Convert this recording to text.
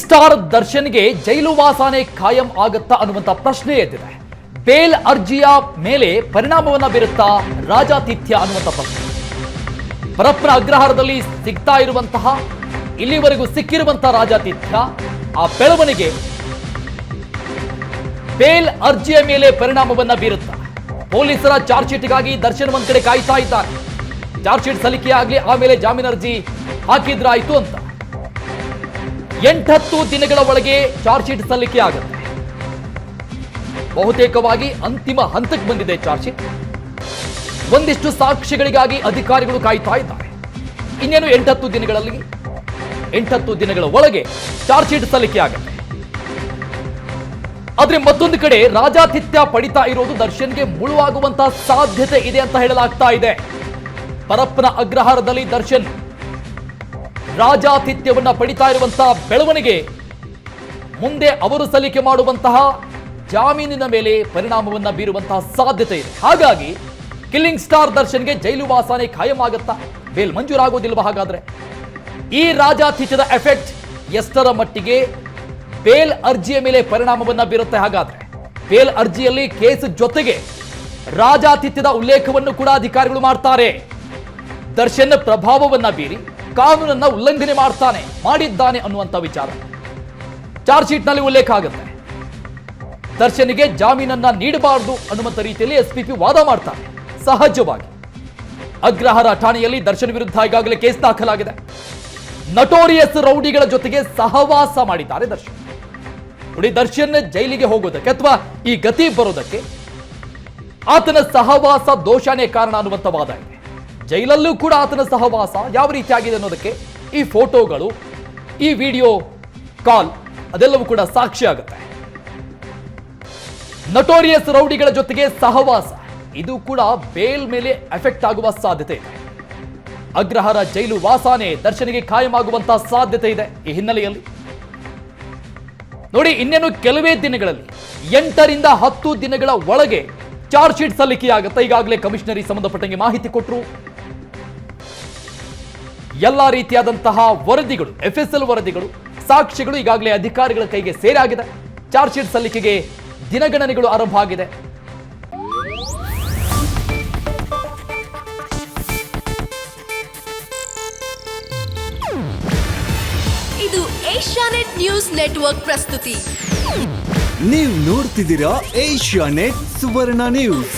Star ದರ್ಶನ್ಗೆ ಜೈಲು ವಾಸನೆ ಖಾಯಂ ಆಗತ್ತಾ ಅನ್ನುವಂತ ಪ್ರಶ್ನೆ ಎದ್ದಿದೆ. ಬೇಲ್ ಅರ್ಜಿಯ ಮೇಲೆ ಪರಿಣಾಮವನ್ನ ಬೀರುತ್ತಾ ರಾಜಾತಿಥ್ಯ ಅನ್ನುವಂತ ಪ್ರಶ್ನೆ. ಪರಪ್ಪನ ಅಗ್ರಹಾರದಲ್ಲಿ ಸಿಗ್ತಾ ಇರುವಂತಹ, ಇಲ್ಲಿವರೆಗೂ ಸಿಕ್ಕಿರುವಂತಹ ರಾಜಾತಿಥ್ಯ, ಆ ಬೆಳವಣಿಗೆ ಬೇಲ್ ಅರ್ಜಿಯ ಮೇಲೆ ಪರಿಣಾಮವನ್ನ ಬೀರುತ್ತಾ. ಪೊಲೀಸರ ಚಾರ್ಜ್ ಶೀಟ್ಗಾಗಿ ದರ್ಶನ್ ಒಂದ್ ಕಡೆ ಕಾಯ್ತಾ ಇದ್ದಾರೆ. ಚಾರ್ಜ್ ಶೀಟ್ ಸಲ್ಲಿಕೆ ಆಮೇಲೆ ಜಾಮೀನು ಅರ್ಜಿ ಹಾಕಿದ್ರಾಯ್ತು ಅಂತ. ಎಂಟತ್ತು ದಿನಗಳ ಒಳಗೆ ಚಾರ್ಜ್ ಶೀಟ್ ಸಲ್ಲಿಕೆ ಆಗುತ್ತೆ. ಬಹುತೇಕವಾಗಿ ಅಂತಿಮ ಹಂತಕ್ಕೆ ಬಂದಿದೆ ಚಾರ್ಜ್ ಶೀಟ್ ಒಂದಿಷ್ಟು ಸಾಕ್ಷಿಗಳಿಗಾಗಿ ಅಧಿಕಾರಿಗಳು ಕಾಯ್ತಾ ಇದ್ದಾರೆ. ಇನ್ನೇನು ಎಂಟತ್ತು ದಿನಗಳಲ್ಲಿ? ಎಂಟತ್ತು ದಿನಗಳ ಒಳಗೆ ಚಾರ್ಜ್ ಶೀಟ್ ಸಲ್ಲಿಕೆ ಆಗುತ್ತೆ. ಆದ್ರೆ ಮತ್ತೊಂದು ಕಡೆ ರಾಜಾತಿಥ್ಯ ಪಡಿತಾ ಇರೋದು ದರ್ಶನ್ಗೆ ಮುಳುವಾಗುವಂತಹ ಸಾಧ್ಯತೆ ಇದೆ ಅಂತ ಹೇಳಲಾಗ್ತಾ ಇದೆ. ಪರಪ್ಪನ ಅಗ್ರಹಾರದಲ್ಲಿ ದರ್ಶನ್ ರಾಜಾತಿಥ್ಯವನ್ನ ಪಡಿತಾ ಇರುವಂತಹ ಬೆಳವಣಿಗೆ, ಮುಂದೆ ಅವರು ಸಲ್ಲಿಕೆ ಮಾಡುವಂತಹ ಜಾಮೀನಿನ ಮೇಲೆ ಪರಿಣಾಮವನ್ನು ಬೀರುವಂತಹ ಸಾಧ್ಯತೆ ಇದೆ. ಹಾಗಾಗಿ ಕಿಲ್ಲಿಂಗ್ ಸ್ಟಾರ್ ದರ್ಶನ್ಗೆ ಜೈಲು ವಾಸನೆ ಖಾಯಂ ಆಗತ್ತಾ ಬೇಲ್ ಮಂಜೂರಾಗೋದಿಲ್ವಾ ಹಾಗಾದ್ರೆ? ಈ ರಾಜಾತಿಥ್ಯದ ಎಫೆಕ್ಟ್ ಎಷ್ಟರ ಮಟ್ಟಿಗೆ ಬೇಲ್ ಅರ್ಜಿಯ ಮೇಲೆ ಪರಿಣಾಮವನ್ನ ಬೀರುತ್ತೆ ಹಾಗಾದ್ರೆ? ಬೇಲ್ ಅರ್ಜಿಯಲ್ಲಿ ಕೇಸ್ ಜೊತೆಗೆ ರಾಜಾತಿಥ್ಯದ ಉಲ್ಲೇಖವನ್ನು ಕೂಡ ಅಧಿಕಾರಿಗಳು ಮಾಡ್ತಾರೆ. ದರ್ಶನ್ ಪ್ರಭಾವವನ್ನ ಬೀರಿ ಕಾನೂನನ್ನ ಉಲ್ಲಂಘನೆ ಮಾಡ್ತಾನೆ, ಮಾಡಿದ್ದಾನೆ ಅನ್ನುವಂತ ವಿಚಾರ. ಚಾರ್ಜ್ ಶೀಟ್ನಲ್ಲಿ ಉಲ್ಲೇಖ ಆಗುತ್ತೆ. ದರ್ಶನಿಗೆ ಜಾಮೀನನ್ನ ನೀಡಬಾರದು ಅನ್ನುವಂತ ರೀತಿಯಲ್ಲಿ ಎಸ್ಪಿಪಿ ವಾದ ಮಾಡ್ತಾರೆ ಸಹಜವಾಗಿ. ಅಗ್ರಹಾರ ಠಾಣೆಯಲ್ಲಿ ದರ್ಶನ್ ವಿರುದ್ಧ ಈಗಾಗಲೇ ಕೇಸ್ ದಾಖಲಾಗಿದೆ. ನಟೋರಿಯಸ್ ರೌಡಿಗಳ ಜೊತೆಗೆ ಸಹವಾಸ ಮಾಡಿದ್ದಾರೆ ದರ್ಶನ್. ನೋಡಿ, ದರ್ಶನ್ ಜೈಲಿಗೆ ಹೋಗೋದಕ್ಕೆ ಅಥವಾ ಈ ಗತಿ ಬರೋದಕ್ಕೆ ಆತನ ಸಹವಾಸ ದೋಷಾನೇ ಕಾರಣ ಅನ್ನುವಂಥ ವಾದ ಇದೆ. ಜೈಲಲ್ಲೂ ಕೂಡ ಆತನ ಸಹವಾಸ ಯಾವ ರೀತಿಯಾಗಿದೆ ಅನ್ನೋದಕ್ಕೆ ಈ ಫೋಟೋಗಳು, ಈ ವಿಡಿಯೋ ಕಾಲ್ ಅದೆಲ್ಲವೂ ಕೂಡ ಸಾಕ್ಷಿ ಆಗುತ್ತೆ ನಟೋರಿಯಸ್ ರೌಡಿಗಳ ಜೊತೆಗೆ ಸಹವಾಸ, ಇದು ಕೂಡ ಬೇಲ್ ಮೇಲೆ ಎಫೆಕ್ಟ್ ಆಗುವ ಸಾಧ್ಯತೆ ಇದೆ. ಅಗ್ರಹಾರ ಜೈಲು ವಾಸಾನೆ ದರ್ಶನಿಗೆ ಖಾಯಮಾಗುವಂತಹ ಸಾಧ್ಯತೆ ಇದೆ ಈ ಹಿನ್ನೆಲೆಯಲ್ಲಿ. ನೋಡಿ, ಇನ್ನೇನು ಕೆಲವೇ ದಿನಗಳಲ್ಲಿ ಎಂಟರಿಂದ ಹತ್ತು ದಿನಗಳ ಒಳಗೆ ಚಾರ್ಜ್ ಶೀಟ್ ಸಲ್ಲಿಕೆಯಾಗುತ್ತೆ. ಈಗಾಗಲೇ ಕಮಿಷನರಿ ಸಂಬಂಧಪಟ್ಟಂಗೆ ಮಾಹಿತಿ ಕೊಟ್ಟರು ಎಲ್ಲ ರೀತಿಯಾದಂತಹ ವರದಿಗಳು ಎಫ್ ಎಸ್ ಎಲ್ ವರದಿಗಳು ಸಾಕ್ಷ್ಯಗಳು ಈಗಾಗಲೇ ಅಧಿಕಾರಿಗಳ ಕೈಗೆ ಸೇರಾಗಿದೆ. ಚಾರ್ಜ್ ಶೀಟ್ ಸಲ್ಲಿಕೆಗೆ ದಿನಗಣನೆಗಳು ಆರಂಭ ಆಗಿದೆ. ಇದು ಏಷ್ಯಾನೆಟ್ ನ್ಯೂಸ್ ನೆಟ್ವರ್ಕ್ ಪ್ರಸ್ತುತಿ. ನೀವು ನೋಡ್ತಿದ್ದೀರಾ ಏಷ್ಯಾ ನೆಟ್ ಸುವರ್ಣ ನ್ಯೂಸ್.